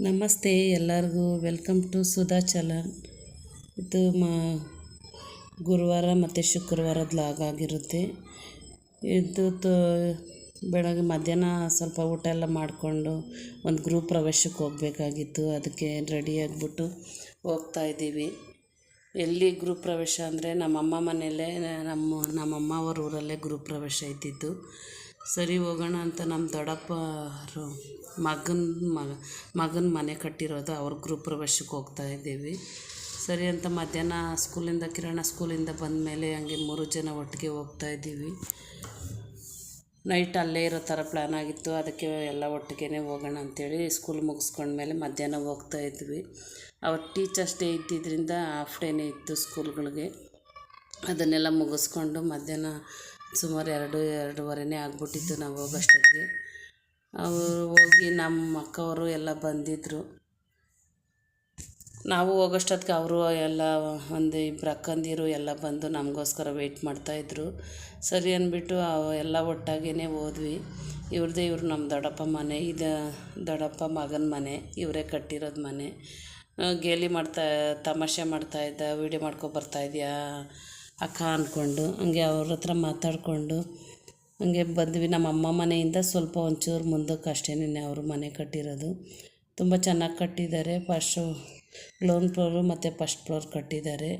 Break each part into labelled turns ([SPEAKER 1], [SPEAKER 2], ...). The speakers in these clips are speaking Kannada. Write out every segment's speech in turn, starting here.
[SPEAKER 1] ನಮಸ್ತೆ ಎಲ್ಲರಿಗೂ. ವೆಲ್ಕಮ್ ಟು ಸುಧಾ ಚಲನ್ ಇದು ಮಾ ಗುರುವಾರ ಮತ್ತು ಶುಕ್ರವಾರದ ಲಾಗ್ ಆಗಿರುತ್ತೆ. ಇದು ತೋ ಬೆಳಗ್ಗೆ ಮಧ್ಯಾಹ್ನ ಸ್ವಲ್ಪ ಊಟ ಎಲ್ಲ ಮಾಡಿಕೊಂಡು ಒಂದು ಗ್ರೂಪ್ ಪ್ರವೇಶಕ್ಕೆ ಹೋಗಬೇಕಾಗಿತ್ತು. ಅದಕ್ಕೆ ರೆಡಿ ಆಗಿಬಿಟ್ಟು ಹೋಗ್ತಾ ಇದ್ದೀವಿ. ಎಲ್ಲಿ ಗ್ರೂಪ್ ಪ್ರವೇಶ ಅಂದರೆ ನಮ್ಮಮ್ಮ ಮನೆಯಲ್ಲೇ, ನಮ್ಮ ನಮ್ಮಮ್ಮ ಅವ್ರ ಊರಲ್ಲೇ ಗ್ರೂಪ್ ಪ್ರವೇಶ ಇದ್ದಿದ್ದು. ಸರಿ ಹೋಗೋಣ ಅಂತ ನಮ್ಮ ದೊಡ್ಡಪ್ಪರು ಮಗನ ಮಗ ಮಗನ ಮನೆ ಕಟ್ಟಿರೋದು ಅವ್ರ ಗೃಹ ಪ್ರವೇಶಕ್ಕೆ ಹೋಗ್ತಾ ಇದ್ದೀವಿ. ಸರಿ ಅಂತ ಮಧ್ಯಾಹ್ನ ಸ್ಕೂಲಿಂದ, ಕಿರಣ ಸ್ಕೂಲಿಂದ ಬಂದ ಮೇಲೆ ಹಂಗೆ ಮೂರು ಜನ ಒಟ್ಟಿಗೆ ಹೋಗ್ತಾ ಇದ್ದೀವಿ. ನೈಟ್ ಅಲ್ಲೇ ಇರೋ ಥರ ಪ್ಲ್ಯಾನ್ ಆಗಿತ್ತು. ಅದಕ್ಕೆ ಎಲ್ಲ ಒಟ್ಟಿಗೆ ಹೋಗೋಣ ಅಂಥೇಳಿ ಸ್ಕೂಲ್ ಮುಗಿಸ್ಕೊಂಡ್ಮೇಲೆ ಮಧ್ಯಾಹ್ನ ಹೋಗ್ತಾ ಇದ್ವಿ. ಅವತ್ತು ಟೀಚರ್ಸ್ ಡೇ ಇದ್ದಿದ್ದರಿಂದ ಹಾಫ್ ಡೇನೇ ಇತ್ತು ಸ್ಕೂಲ್ಗಳಿಗೆ ಅದನ್ನೆಲ್ಲ ಮುಗಿಸ್ಕೊಂಡು ಮಧ್ಯಾಹ್ನ ಸುಮಾರು ಎರಡು, ಎರಡೂವರೆನೇ ಆಗ್ಬಿಟ್ಟಿತ್ತು ನಾವು ಹೋಗೋಷ್ಟೊತ್ತಿಗೆ ಅವರು ಹೋಗಿ ನಮ್ಮ ಅಕ್ಕವರು ಎಲ್ಲ ಬಂದಿದ್ದರು ನಾವು ಹೋಗೋಷ್ಟೊತ್ತಿಗೆ ಅವರು ಎಲ್ಲ ಒಂದು ಇಬ್ಬರು ಅಕ್ಕಂದಿರು ಎಲ್ಲ ಬಂದು ನಮಗೋಸ್ಕರ ವೆಯ್ಟ್ ಮಾಡ್ತಾಯಿದ್ರು ಸರಿ ಅಂದ್ಬಿಟ್ಟು ಎಲ್ಲ ಒಟ್ಟಾಗಿಯೇ ಹೋದ್ವಿ. ಇವ್ರದ್ದೇ ಇವರು ನಮ್ಮ ದೊಡ್ಡಪ್ಪ ಮನೆ, ಇದು ದೊಡ್ಡಪ್ಪ ಮಗನ ಮನೆ, ಇವರೇ ಕಟ್ಟಿರೋದು ಮನೆ. ಗೇಲಿ ಮಾಡ್ತಾ, ತಮಾಷೆ ಮಾಡ್ತಾಯಿದ್ದ ವೀಡಿಯೋ ಮಾಡ್ಕೊ ಬರ್ತಾಯಿದ್ಯಾ ಅಕ್ಕ ಅಂದ್ಕೊಂಡು, ಹಂಗೆ ಅವ್ರ ಹತ್ರ ಮಾತಾಡಿಕೊಂಡು, ಹಂಗೆ ಬಂದ್ವಿ. ನಮ್ಮ ಅಮ್ಮ ಮನೆಯಿಂದ ಸ್ವಲ್ಪ ಒಂಚೂರು ಮುಂದಕ್ಕೆ ಅಷ್ಟೇನೆ ಅವರು ಮನೆ ಕಟ್ಟಿರೋದು. ತುಂಬ ಚೆನ್ನಾಗಿ ಕಟ್ಟಿದ್ದಾರೆ. ಫಸ್ಟು ಗ್ರೌಂಡ್ ಫ್ಲೋರು ಮತ್ತು ಫಸ್ಟ್ ಫ್ಲೋರ್ ಕಟ್ಟಿದ್ದಾರೆ.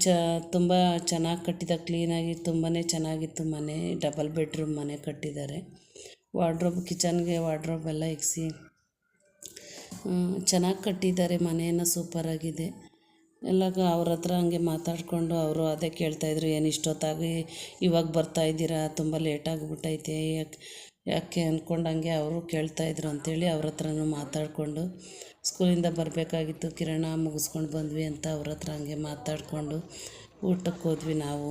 [SPEAKER 1] ಚ, ತುಂಬ ಚೆನ್ನಾಗಿ ಕಟ್ಟಿದ ಕ್ಲೀನಾಗಿ ತುಂಬಾ ಚೆನ್ನಾಗಿತ್ತು ಮನೆ. ಡಬಲ್ ಬೆಡ್ರೂಮ್ ಮನೆ ಕಟ್ಟಿದ್ದಾರೆ. ವಾರ್ಡ್ರೋಬ್, ಕಿಚನ್ಗೆ ವಾರ್ಡ್ರೋಬ್ ಎಲ್ಲ ಇಕ್ಸಿ ಚೆನ್ನಾಗಿ ಕಟ್ಟಿದ್ದಾರೆ. ಮನೆಯನ್ನು ಸೂಪರಾಗಿದೆ. ಎಲ್ಲ ಅವ್ರ ಹತ್ರ ಹಂಗೆ ಮಾತಾಡಿಕೊಂಡು ಅವರು ಅದೇ ಕೇಳ್ತಾಯಿದ್ರು ಏನು ಇಷ್ಟೊತ್ತಾಗಿ ಇವಾಗ ಬರ್ತಾ ಇದ್ದೀರಾ? ತುಂಬ ಲೇಟ್ ಆಗಿಬಿಟ್ಟೈತೆ, ಯಾಕೆ ಯಾಕೆ ಅಂದ್ಕೊಂಡು ಹಂಗೆ ಅವರು ಕೇಳ್ತಾಯಿದ್ರು ಅಂಥೇಳಿ ಅವ್ರ ಹತ್ರನೂ ಮಾತಾಡಿಕೊಂಡು, ಸ್ಕೂಲಿಂದ ಬರಬೇಕಾಗಿತ್ತು ಕಿರಣ, ಮುಗಿಸ್ಕೊಂಡು ಬಂದ್ವಿ ಅಂತ ಅವ್ರ ಹತ್ರ ಹಂಗೆ ಮಾತಾಡಿಕೊಂಡು ಊಟಕ್ಕೆ ಹೋದ್ವಿ ನಾವು.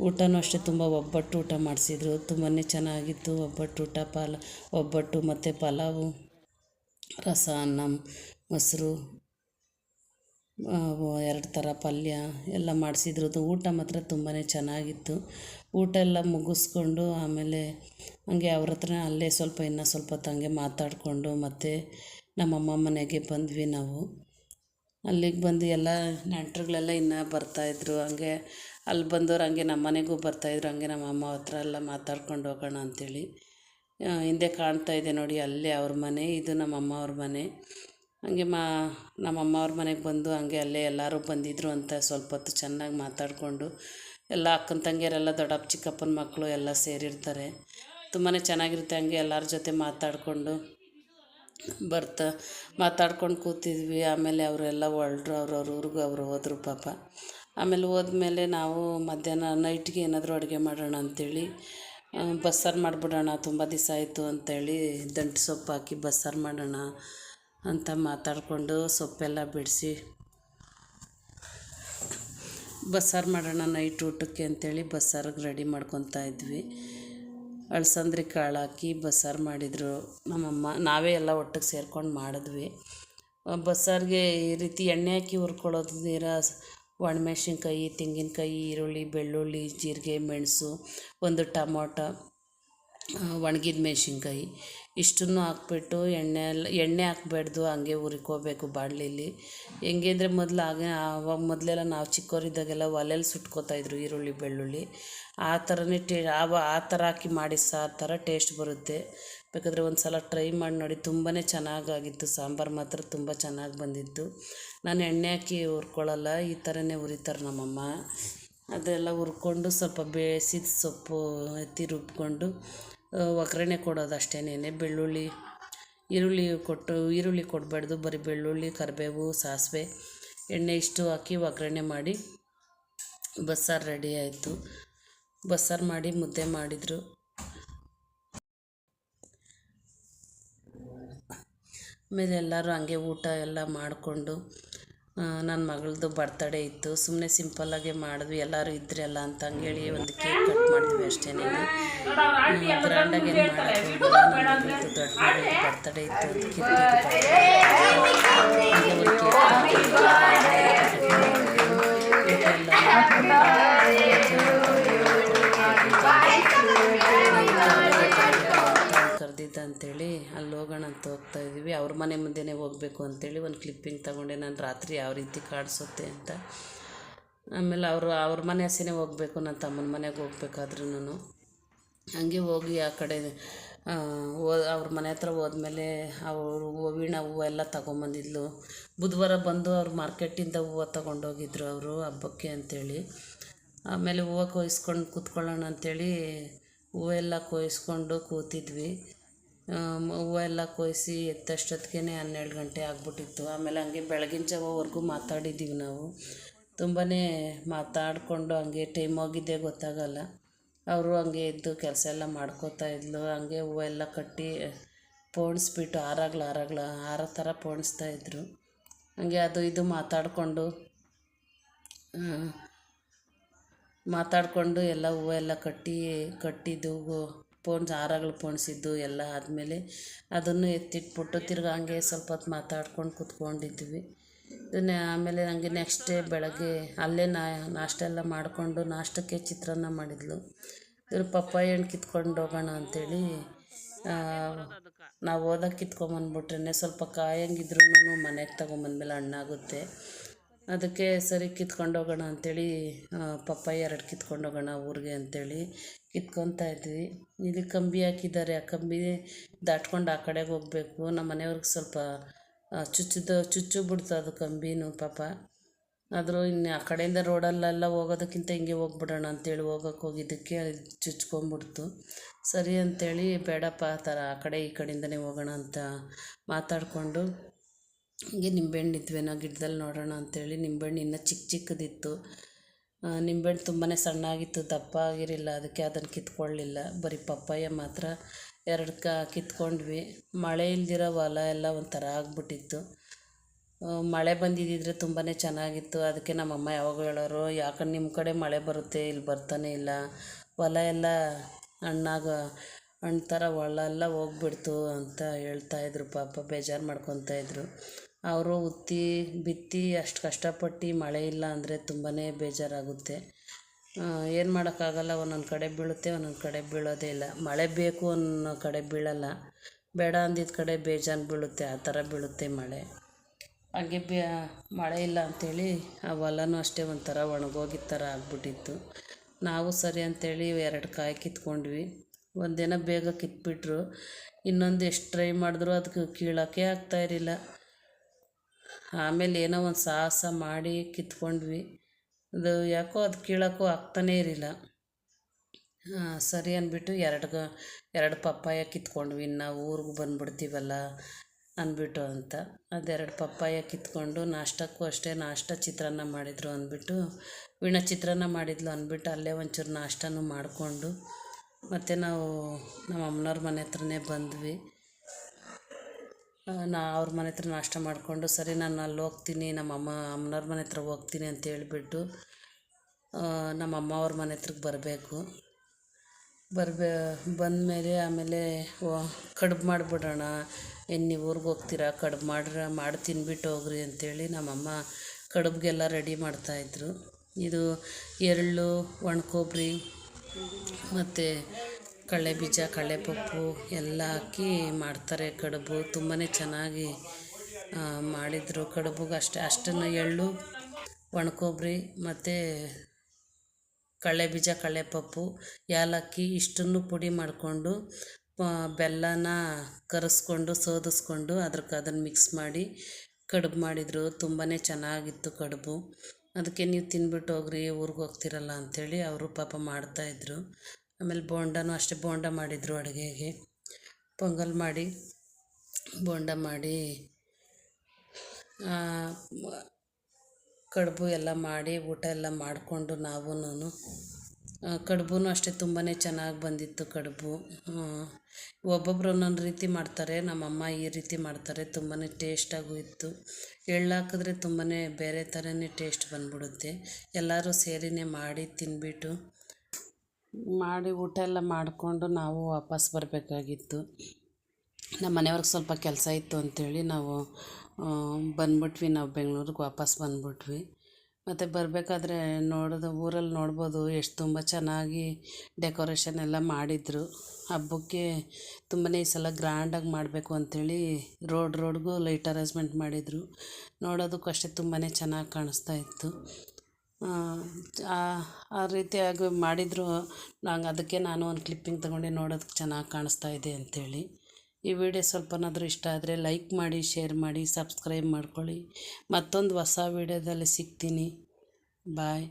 [SPEAKER 1] ಊಟನೂ ಅಷ್ಟೇ ತುಂಬ ಒಬ್ಬಟ್ಟು ಊಟ ಮಾಡಿಸಿದ್ರು. ತುಂಬಾ ಚೆನ್ನಾಗಿತ್ತು ಒಬ್ಬಟ್ಟು ಊಟ, ಪಾಲ, ಒಬ್ಬಟ್ಟು ಮತ್ತು ಪಲಾವು, ರಸ, ಅನ್ನ, ಮೊಸರು ಎರಡು ಥರ ಪಲ್ಯ ಎಲ್ಲ ಮಾಡಿಸಿದ್ರು. ಊಟ ಮಾತ್ರ ತುಂಬಾ ಚೆನ್ನಾಗಿತ್ತು. ಊಟ ಎಲ್ಲ ಮುಗಿಸ್ಕೊಂಡು ಆಮೇಲೆ ಹಂಗೆ ಅವ್ರ ಹತ್ರ ಅಲ್ಲೇ ಸ್ವಲ್ಪ ಇನ್ನೂ ಸ್ವಲ್ಪ ತಂಗೆ ಹಂಗೆ ಮಾತಾಡಿಕೊಂಡು ಮತ್ತು ನಮ್ಮಮ್ಮ ಮನೆಗೆ ಬಂದ್ವಿ ನಾವು. ಅಲ್ಲಿಗೆ ಬಂದು ಎಲ್ಲ ನೆಂಟ್ರುಗಳೆಲ್ಲ ಇನ್ನೂ ಬರ್ತಾಯಿದ್ರು ಹಂಗೆ ಅಲ್ಲಿ ಬಂದವ್ರು ಹಂಗೆ ನಮ್ಮ ಮನೆಗೂ ಬರ್ತಾಯಿದ್ರು ಹಂಗೆ ನಮ್ಮ ಅಮ್ಮ ಹತ್ರ ಎಲ್ಲ ಮಾತಾಡ್ಕೊಂಡು ಹೋಗೋಣ ಅಂಥೇಳಿ ಹಿಂದೆ ಕಾಣ್ತಾ ಇದೆ ನೋಡಿ, ಅಲ್ಲೇ ಅವ್ರ ಮನೆ. ಇದು ನಮ್ಮ ಅಮ್ಮ ಅವ್ರ ಮನೆ. ಹಂಗೆ ಮಾ ನಮ್ಮ ಅಮ್ಮ ಅವ್ರ ಮನೆಗೆ ಬಂದು ಹಂಗೆ ಅಲ್ಲೇ ಎಲ್ಲರೂ ಬಂದಿದ್ದರು ಅಂತ ಸ್ವಲ್ಪ ಹೊತ್ತು ಚೆನ್ನಾಗಿ ಮಾತಾಡಿಕೊಂಡು, ಎಲ್ಲ ಅಕ್ಕನ ತಂಗಿಯರೆಲ್ಲ ದೊಡ್ಡಪ್ಪ, ಚಿಕ್ಕಪ್ಪನ ಮಕ್ಕಳು ಎಲ್ಲ ಸೇರಿರ್ತಾರೆ. ತುಂಬಾ ಚೆನ್ನಾಗಿರುತ್ತೆ ಹಂಗೆ ಎಲ್ಲರ ಜೊತೆ ಮಾತಾಡಿಕೊಂಡು ಬರ್ತಾ, ಮಾತಾಡ್ಕೊಂಡು ಕೂತಿದ್ವಿ. ಆಮೇಲೆ ಅವರೆಲ್ಲ ಹೊರಟ್ರು, ಅವ್ರವ್ರ ಊರಿಗೂ ಅವರು ಹೋದರು ಪಾಪ. ಆಮೇಲೆ ಹೋದ್ಮೇಲೆ ನಾವು ಮಧ್ಯಾಹ್ನ ನೈಟ್ಗೆ ಏನಾದರೂ ಅಡುಗೆ ಮಾಡೋಣ ಅಂಥೇಳಿ ಬಸ್ಸಾರು ಮಾಡಿಬಿಡೋಣ, ತುಂಬ ದಿವಸ ಆಯಿತು ಅಂಥೇಳಿ ದಂಟು ಸೊಪ್ಪು ಹಾಕಿ ಬಸ್ಸಾರು ಮಾಡೋಣ ಅಂತ ಮಾತಾಡಿಕೊಂಡು ಸೊಪ್ಪೆಲ್ಲ ಬಿಡಿಸಿ ಬಸ್ಸಾರು ಮಾಡೋಣ ನೈಟ್ ಊಟಕ್ಕೆ ಅಂಥೇಳಿ ಬಸ್ಸಾರಿಗೆ ರೆಡಿ ಮಾಡ್ಕೊತಾ ಇದ್ವಿ. ಅಳಸಂದ್ರಿ ಕಾಳು ಹಾಕಿ ಬಸ್ಸಾರು ಮಾಡಿದರು. ನಮ್ಮಮ್ಮ, ನಾವೇ ಎಲ್ಲ ಒಟ್ಟಿಗೆ ಸೇರ್ಕೊಂಡು ಮಾಡಿದ್ವಿ. ಬಸ್ಸಾರಿಗೆ ಈ ರೀತಿ ಎಣ್ಣೆ ಹಾಕಿ ಹುರ್ಕೊಳ್ಳೋದು ನೀರ ಒಣಮೆಣ್ಸಿನ್ಕಾಯಿ, ತೆಂಗಿನಕಾಯಿ, ಈರುಳ್ಳಿ, ಬೆಳ್ಳುಳ್ಳಿ, ಜೀರಿಗೆ, ಮೆಣಸು, ಒಂದು ಟಮೋಟ ಒಣಗಿದ ಮೆಣ್ಸಿನ್ಕಾಯಿ. ಇಷ್ಟನ್ನು ಹಾಕ್ಬಿಟ್ಟು ಎಣ್ಣೆ ಎಲ್ಲ, ಎಣ್ಣೆ ಹಾಕ್ಬಾರ್ದು, ಹಂಗೆ ಹುರ್ಕೋಬೇಕು ಬಾಣಲೆಲಿ. ಹೆಂಗೆ ಅಂದರೆ ಮೊದಲು ಆಗ ಆವಾಗ ಮೊದಲೆಲ್ಲ ನಾವು ಚಿಕ್ಕವರಿದ್ದಾಗೆಲ್ಲ ಒಲೆಯಲ್ಲಿ ಸುಟ್ಕೋತಾಯಿದ್ರು ಈರುಳ್ಳಿ, ಬೆಳ್ಳುಳ್ಳಿ. ಆ ಥರನೇ ಟೇ ಆವ ಆ ಥರ ಹಾಕಿ ಮಾಡಿ ಆ ಥರ ಟೇಸ್ಟ್ ಬರುತ್ತೆ. ಬೇಕಾದರೆ ಒಂದು ಸಲ ಟ್ರೈ ಮಾಡಿ ನೋಡಿ ತುಂಬಾ ಚೆನ್ನಾಗಾಗಿತ್ತು. ಸಾಂಬಾರು ಮಾತ್ರ ತುಂಬ ಚೆನ್ನಾಗಿ ಬಂದಿತ್ತು. ನಾನು ಎಣ್ಣೆ ಹಾಕಿ ಹುರ್ಕೊಳ್ಳಲ್ಲ, ಈ ಥರನೇ ಹುರಿತಾರೆ ನಮ್ಮಮ್ಮ. ಅದೆಲ್ಲ ಹುರ್ಕೊಂಡು ಸ್ವಲ್ಪ ಬೇಯಿಸಿದ ಸೊಪ್ಪು ಎತ್ತಿ ರುಬ್ಕೊಂಡು ಒಗ್ಗರಣೆ ಕೊಡೋದು ಅಷ್ಟೇನೆ ಬೆಳ್ಳುಳ್ಳಿ, ಈರುಳ್ಳಿ ಕೊಟ್ಟು, ಈರುಳ್ಳಿ ಕೊಡಬಾರ್ದು, ಬರೀ ಬೆಳ್ಳುಳ್ಳಿ, ಕರಿಬೇವು, ಸಾಸಿವೆ, ಎಣ್ಣೆ ಇಷ್ಟು ಹಾಕಿ ಒಗ್ಗರಣೆ ಮಾಡಿ ಬಸ್ಸಾರು ರೆಡಿ ಆಯಿತು. ಬಸ್ಸಾರು ಮಾಡಿ ಮುದ್ದೆ ಮಾಡಿದರು. ಆಮೇಲೆ ಎಲ್ಲರೂ ಹಂಗೆ ಊಟ ಎಲ್ಲ ಮಾಡಿಕೊಂಡು ನನ್ನ ಮಗಳದ್ದು ಬರ್ತಡೇ ಇತ್ತು. ಸುಮ್ಮನೆ ಸಿಂಪಲ್ಲಾಗೆ ಮಾಡಿದ್ವಿ. ಎಲ್ಲರೂ ಇದ್ರಲ್ಲ ಅಂತ ಹೇಳಿ ಒಂದು ಕೇಕ್ ಕಟ್ ಮಾಡಿದ್ವಿ ಅಷ್ಟೇ ಗ್ರ್ಯಾಂಡಾಗಿ ಏನು ದೊಡ್ಡ ಮಗಳದ್ದು ಬರ್ತಡೇ ಇತ್ತು. ಅಂತ ಹಾಗೆ ಕೇಕ್ ಅಂಥೇಳಿ ಅಲ್ಲಿ ಹೋಗೋಣ ಅಂತ ಅಂತ ಹೋಗ್ತಾ ಇದ್ದೀವಿ. ಅವ್ರ ಮನೆ ಮುಂದೆನೇ ಹೋಗಬೇಕು ಅಂಥೇಳಿ ಒಂದು ಕ್ಲಿಪ್ಪಿಂಗ್ ತಗೊಂಡೆ. ನಾನು ರಾತ್ರಿ ಯಾವ ರೀತಿ ಕಾಡಿಸುತ್ತೆ ಅಂತ. ಆಮೇಲೆ ಅವರು, ಅವ್ರ ಮನೆ ಹಸಿನೇ ಹೋಗಬೇಕು, ನನ್ನ ತಮ್ಮನ ಮನೆಗೆ ಹೋಗ್ಬೇಕಾದ್ರೂ ಹಂಗೆ ಹೋಗಿ ಆ ಕಡೆ ಓ, ಅವ್ರ ಮನೆ ಹತ್ರ ಹೋದ್ಮೇಲೆ ಅವರು ಹೂವಿನ ಹೂವು ಎಲ್ಲ ತೊಗೊಂಬಂದಿದ್ಲು. ಬುಧವಾರ ಬಂದು ಅವ್ರು ಮಾರ್ಕೆಟಿಂದ ಹೂವು ತೊಗೊಂಡೋಗಿದ್ರು ಅವರು ಹಬ್ಬಕ್ಕೆ ಅಂಥೇಳಿ ಆಮೇಲೆ ಹೂವು ಕೊಯ್ಸ್ಕೊಂಡು ಕೂತ್ಕೊಳ್ಳೋಣ ಅಂಥೇಳಿ ಹೂವೆಲ್ಲ ಕೊಯ್ಸ್ಕೊಂಡು ಕೂತಿದ್ವಿ. ಹೂವು ಎಲ್ಲ ಕೊಯ್ಸಿ ಎತ್ತಷ್ಟೊತ್ತಿಗೆ ಹನ್ನೆರಡು ಗಂಟೆ ಆಗ್ಬಿಟ್ಟಿತ್ತು. ಆಮೇಲೆ ಹಂಗೆ ಬೆಳಗಿನ ಜಾವವರೆಗೂ ಮಾತಾಡಿದ್ದೀವಿ ನಾವು. ತುಂಬಾ ಮಾತಾಡಿಕೊಂಡು ಹಂಗೆ ಟೈಮ್ ಹೋಗಿದ್ದೇ ಗೊತ್ತಾಗಲ್ಲ. ಅವರು ಹಂಗೆ ಇದ್ದು ಕೆಲಸ ಎಲ್ಲ ಮಾಡ್ಕೋತಾ ಇದ್ಲು. ಹಂಗೆ ಹೂವೆಲ್ಲ ಕಟ್ಟಿ, ಪೋಣಿಸ್ಬಿಟ್ಟು ಆರಾಗ್ಲ ಆರಾಗ್ಲ ಹಾರ ಥರ ಪೋಣಿಸ್ತಾ ಇದ್ದರು ಹಂಗೆ ಅದು ಇದು ಮಾತಾಡಿಕೊಂಡು ಮಾತಾಡಿಕೊಂಡು ಎಲ್ಲ ಹೂವು ಎಲ್ಲ ಕಟ್ಟಿ, ಕಟ್ಟಿದ್ದು ಪೋಣ್ಸ್ ಹಾರಗಳು ಪೋಣಿಸಿದ್ದು ಎಲ್ಲ ಆದಮೇಲೆ ಅದನ್ನು ಎತ್ತಿಟ್ಬಿಟ್ಟು ತಿರ್ಗಿ ಹಂಗೆ ಸ್ವಲ್ಪ ಹೊತ್ತು ಮಾತಾಡ್ಕೊಂಡು ಕೂತ್ಕೊಂಡಿದ್ವಿ. ಇದನ್ನೇ ಆಮೇಲೆ ನನಗೆ ನೆಕ್ಸ್ಟ್ ಡೇ ಬೆಳಗ್ಗೆ ಅಲ್ಲೇ ನಾಷ್ಟ ಎಲ್ಲ ಮಾಡಿಕೊಂಡು ನಾಷ್ಟಕ್ಕೆ ಚಿತ್ರಾನ್ನ ಮಾಡಿದ್ಲು. ಇವ್ರು ಪಪ್ಪಾಯ ಹಣ್ಣು ಕಿತ್ಕೊಂಡು ಹೋಗೋಣ ಅಂಥೇಳಿ ನಾವು ಓದಕ್ಕೆ ಕಿತ್ಕೊಂಬಂದ್ಬಿಟ್ರೆ ಸ್ವಲ್ಪ ಕಾಯಂಗಿದ್ರು ಮನೆಗೆ ತಗೊಂಬಂದ್ಮೇಲೆ ಹಣ್ಣಾಗುತ್ತೆ. ಅದಕ್ಕೆ ಸರಿ ಕಿತ್ಕೊಂಡು ಹೋಗೋಣ ಅಂಥೇಳಿ ಪಪ್ಪಾಯ ಎರಡು ಕಿತ್ಕೊಂಡು ಹೋಗೋಣ ಊರಿಗೆ ಅಂಥೇಳಿ ಕಿತ್ಕೊತಾ ಇದ್ವಿ. ಇಲ್ಲಿ ಕಂಬಿ ಹಾಕಿದ್ದಾರೆ. ಆ ಕಂಬಿ ದಾಟ್ಕೊಂಡು ಆ ಕಡೆಗೆ ಹೋಗಬೇಕು. ನಮ್ಮ ಮನೆಯವ್ರಿಗೆ ಸ್ವಲ್ಪ ಚುಚ್ಚಿದ, ಚುಚ್ಚು ಬಿಡ್ತು ಅದು ಕಂಬಿನೂ ಪಾಪ. ಆದರೂ ಇನ್ನು ಆ ಕಡೆಯಿಂದ ರೋಡಲ್ಲೆಲ್ಲ ಹೋಗೋದಕ್ಕಿಂತ ಹಿಂಗೆ ಹೋಗ್ಬಿಡೋಣ ಅಂತೇಳಿ ಹೋಗೋಕ್ಕೆ ಹೋಗಿದ್ದಕ್ಕೆ ಚುಚ್ಕೊಂಬಿಡ್ತು. ಸರಿ ಅಂಥೇಳಿ ಬೇಡಪ್ಪ, ಆ ಥರ ಆ ಕಡೆ ಈ ಕಡೆಯಿಂದನೇ ಹೋಗೋಣ ಅಂತ ಮಾತಾಡಿಕೊಂಡು ಹಿಂಗೆ ನಿಂಬೆಹಣ್ಣು ಇದ್ವೇನೋ ಗಿಡದಲ್ಲಿ ನೋಡೋಣ ಅಂತೇಳಿ ನಿಂಬೆಹಣ್ಣು ಇನ್ನೂ ಚಿಕ್ಕ ಚಿಕ್ಕದಿತ್ತು. ನಿಂಬೆಹಣ್ಣು ತುಂಬಾ ಸಣ್ಣಾಗಿತ್ತು, ದಪ್ಪ ಆಗಿರಲಿಲ್ಲ, ಅದಕ್ಕೆ ಅದನ್ನು ಕಿತ್ಕೊಳ್ಳಿಲ್ಲ. ಬರೀ ಪಪ್ಪಾಯ ಮಾತ್ರ ಎರಡು ಕ ಕಿತ್ಕೊಂಡ್ವಿ. ಮಳೆ ಇಲ್ದಿರೋ ಹೊಲ ಎಲ್ಲ ಒಂಥರ ಆಗ್ಬಿಟ್ಟಿತ್ತು. ಮಳೆ ಬಂದಿದ್ದಿದ್ರೆ ತುಂಬಾ ಚೆನ್ನಾಗಿತ್ತು. ಅದಕ್ಕೆ ನಮ್ಮಮ್ಮ ಯಾವಾಗ ಹೇಳೋರು, ಯಾಕಂದ್ರೆ ನಿಮ್ಮ ಕಡೆ ಮಳೆ ಬರುತ್ತೆ, ಇಲ್ಲಿ ಬರ್ತಾನೆ ಇಲ್ಲ. ಹೊಲ ಎಲ್ಲ ಹಣ್ಣಾಗ, ಹಣ್ಣು ಥರ ಹೊಲ ಎಲ್ಲ ಹೋಗ್ಬಿಡ್ತು ಅಂತ ಹೇಳ್ತಾಯಿದ್ರು ಪಾಪ, ಬೇಜಾರು ಮಾಡ್ಕೊತಾಯಿದ್ರು ಅವರು ಉತ್ತಿ, ಬಿತ್ತಿ ಅಷ್ಟು ಕಷ್ಟಪಟ್ಟು ಮಳೆ ಇಲ್ಲ ಅಂದರೆ ತುಂಬಾ ಬೇಜಾರಾಗುತ್ತೆ. ಏನು ಮಾಡೋಕ್ಕಾಗಲ್ಲ, ಒಂದೊಂದು ಕಡೆ ಬೀಳುತ್ತೆ, ಒಂದೊಂದು ಕಡೆ ಬೀಳೋದೇ ಇಲ್ಲ. ಮಳೆ ಬೇಕು ಅನ್ನೋ ಕಡೆ ಬೀಳಲ್ಲ. ಬೇಡ ಅಂದಿದ್ದ ಕಡೆ ಬೇಜಾನ್ ಬೀಳುತ್ತೆ, ಆ ಥರ ಬೀಳುತ್ತೆ ಮಳೆ. ಹಾಗೆ ಬೇ, ಮಳೆ ಇಲ್ಲ ಅಂಥೇಳಿ ಆ ಹೊಲನೂ ಅಷ್ಟೇ ಒಂಥರ ಒಣಗೋಗಿದ್ದ ಥರ ಆಗ್ಬಿಟ್ಟಿತ್ತು. ನಾವು ಸರಿ ಅಂಥೇಳಿ ಎರಡು ಕಾಯಿ ಕಿತ್ಕೊಂಡ್ವಿ. ಒಂದಿನ ಬೇಗ ಕಿತ್ಬಿಟ್ರು. ಇನ್ನೊಂದು ಎಷ್ಟು ಟ್ರೈ ಮಾಡಿದ್ರು ಅದಕ್ಕೆ ಕೀಳೋಕ್ಕೆ ಆಗ್ತಾಯಿರಲಿಲ್ಲ ಆಮೇಲೆ ಏನೋ ಒಂದು ಸಾಹಸ ಮಾಡಿ ಕಿತ್ಕೊಂಡ್ವಿ. ಅದು ಯಾಕೋ ಅದು ಕೀಳೋಕ್ಕೂ ಆಗ್ತಾನೇ ಇರಲಿಲ್ಲ. ಸರಿ ಅಂದ್ಬಿಟ್ಟು ಎರಡು ಎರಡು ಪಪ್ಪಾಯ ಕಿತ್ಕೊಂಡ್ವಿ. ನಾವು ಊರಿಗೆ ಬಂದ್ಬಿಡ್ತೀವಲ್ಲ ಅಂದ್ಬಿಟ್ಟು ಅಂತ. ಅದೆರಡು ಪಪ್ಪಾಯ ಕಿತ್ಕೊಂಡು ನಾಷ್ಟಕ್ಕೂ ಅಷ್ಟೇ ನಾಷ್ಟ ಚಿತ್ರಾನ್ನ ಮಾಡಿದರು ಅಂದ್ಬಿಟ್ಟು, ವೀಣ ಚಿತ್ರಾನ್ನ ಮಾಡಿದ್ಲು ಅಂದ್ಬಿಟ್ಟು ಅಲ್ಲೇ ಒಂಚೂರು ನಾಷ್ಟನೂ ಮಾಡಿಕೊಂಡು ಮತ್ತು ನಾವು ನಮ್ಮ ಅಮ್ಮನವ್ರ ಮನೆ ಹತ್ರನೇ ಬಂದ್ವಿ. ನಾ ಅವ್ರ ಮನೆ ಹತ್ರ ನಾಷ್ಟ ಮಾಡಿಕೊಂಡು, ಸರಿ, ನಾನು ಅಲ್ಲಿ ಹೋಗ್ತೀನಿ ನಮ್ಮ ಅಮ್ಮ ಅಮ್ಮನವ್ರ ಮನೆ ಹತ್ರ ಹೋಗ್ತೀನಿ ಅಂತ ಹೇಳಿಬಿಟ್ಟು ನಮ್ಮ ಅಮ್ಮ ಅವ್ರ ಮನೆ ಹತ್ರಕ್ಕೆ ಬರಬೇಕು. ಬರ್ಬೇ, ಬಂದಮೇಲೆ ಆಮೇಲೆ ಕಡುಬು ಮಾಡಿಬಿಡೋಣ. ಏನು ನೀವು ಊರಿಗೆ ಹೋಗ್ತೀರಾ? ಕಡುಬು ಮಾಡ್ರ, ಮಾಡಿ ತಿನ್ಬಿಟ್ಟು ಹೋಗ್ರಿ ಅಂಥೇಳಿ ನಮ್ಮಮ್ಮ ಕಡುಬಿಗೆಲ್ಲ ರೆಡಿ ಮಾಡ್ತಾಯಿದ್ರು ಇದು ಎಳ್ಳು ಒಣ ಕೊಬ್ಬರಿ ಮತ್ತು ಕಡಲೆಬೀಜ ಕಡಲೆಪಪ್ಪು ಎಲ್ಲ ಹಾಕಿ ಮಾಡ್ತಾರೆ ಕಡುಬು. ತುಂಬಾ ಚೆನ್ನಾಗಿ ಮಾಡಿದರು ಕಡುಬುಗೆ ಅಷ್ಟೇ, ಅಷ್ಟನ್ನು ಎಳ್ಳು ಒಣ ಕೊಬ್ಬರಿ ಬೀಜ ಕಡಲೆಬೀಜ ಕಡಲೆಪಪ್ಪು ಏಲಕ್ಕಿ ಇಷ್ಟನ್ನು ಪುಡಿ ಮಾಡಿಕೊಂಡು ಬೆಲ್ಲನ ಕರೆಸ್ಕೊಂಡು, ಸೋದಿಸ್ಕೊಂಡು ಅದಕ್ಕೆ ಅದನ್ನು ಮಿಕ್ಸ್ ಮಾಡಿ ಕಡುಬು ಮಾಡಿದರು. ತುಂಬಾ ಚೆನ್ನಾಗಿತ್ತು ಕಡುಬು. ಅದಕ್ಕೆ ನೀವು ತಿನ್ಬಿಟ್ಟು ಹೋಗ್ರಿ, ಊರಿಗೆ ಹೋಗ್ತಿರಲ್ಲ ಅಂಥೇಳಿ ಅವರು ಪಾಪ ಮಾಡ್ತಾಯಿದ್ರು ಆಮೇಲೆ ಬೋಂಡನೂ ಅಷ್ಟೇ ಬೋಂಡ ಮಾಡಿದರು ಅಡುಗೆಗೆ. ಪೊಂಗಲ್ ಮಾಡಿ, ಬೋಂಡ ಮಾಡಿ ಕಡುಬು ಎಲ್ಲ ಮಾಡಿ, ಊಟ ಎಲ್ಲ ಮಾಡಿಕೊಂಡು ನಾವೂನು ಕಡುಬೂ ಅಷ್ಟೇ ತುಂಬಾ ಚೆನ್ನಾಗಿ ಬಂದಿತ್ತು ಕಡುಬು. ಒಬ್ಬೊಬ್ಬರು ಒಂದೊಂದು ರೀತಿ ಮಾಡ್ತಾರೆ, ನಮ್ಮಮ್ಮ ಈ ರೀತಿ ಮಾಡ್ತಾರೆ ತುಂಬಾ ಟೇಸ್ಟಾಗೂ ಇತ್ತು. ಎಳ್ಳು ಹಾಕಿದ್ರೆ ತುಂಬಾ ಬೇರೆ ಥರನೇ ಟೇಸ್ಟ್ ಬಂದ್ಬಿಡುತ್ತೆ. ಎಲ್ಲರೂ ಸೇರಿನೇ ಮಾಡಿ ತಿಂದ್ಬಿಟ್ಟು ಮಾಡಿ ಊಟ ಎಲ್ಲ ಮಾಡಿಕೊಂಡು ನಾವು ವಾಪಸ್ ಬರಬೇಕಾಗಿತ್ತು. ನಮ್ಮ ಮನೆಯವ್ರಿಗೆ ಸ್ವಲ್ಪ ಕೆಲಸ ಇತ್ತು ಅಂಥೇಳಿ ನಾವು ಬಂದ್ಬಿಟ್ವಿ. ನಾವು ಬೆಂಗಳೂರಿಗೆ ವಾಪಸ್ ಬಂದ್ಬಿಟ್ವಿ. ಮತ್ತು ಬರಬೇಕಾದ್ರೆ ನೋಡಿದ, ಊರಲ್ಲಿ ನೋಡ್ಬೋದು ಎಷ್ಟು ತುಂಬ ಚೆನ್ನಾಗಿ ಡೆಕೋರೇಷನ್ ಎಲ್ಲ ಮಾಡಿದರು. ಹಬ್ಬಕ್ಕೆ ತುಂಬನೇ ಈ ಸಲ ಗ್ರ್ಯಾಂಡಾಗಿ ಮಾಡಬೇಕು ಅಂಥೇಳಿ ರೋಡ್ ರೋಡ್ಗೂ ಲೈಟ್ ಅರೇಂಜ್ಮೆಂಟ್ ಮಾಡಿದರು. ನೋಡೋದಕ್ಕೂ ಅಷ್ಟೇ ತುಂಬಾ ಚೆನ್ನಾಗಿ ಕಾಣಿಸ್ತಾ ಇತ್ತು. ಆ ರೀತಿಯಾಗಿ ಮಾಡಿದ್ರು. ನಂಗೆ ಅದಕ್ಕೆ ನಾನು ಒಂದು ಕ್ಲಿಪ್ಪಿಂಗ್ ತಗೊಂಡು ನೋಡೋದಕ್ಕೆ ಚೆನ್ನಾಗಿ ಕಾಣಿಸ್ತಾ ಇದೆ ಅಂಥೇಳಿ ಈ ವಿಡಿಯೋ ಸ್ವಲ್ಪನಾದರೂ ಇಷ್ಟ ಆದರೆ ಲೈಕ್ ಮಾಡಿ ಶೇರ್ ಮಾಡಿ ಸಬ್ಸ್ಕ್ರೈಬ್ ಮಾಡ್ಕೊಳ್ಳಿ. ಮತ್ತೊಂದು ಹೊಸ ವಿಡಿಯೋದಲ್ಲಿ ಸಿಗ್ತೀನಿ. ಬಾಯ್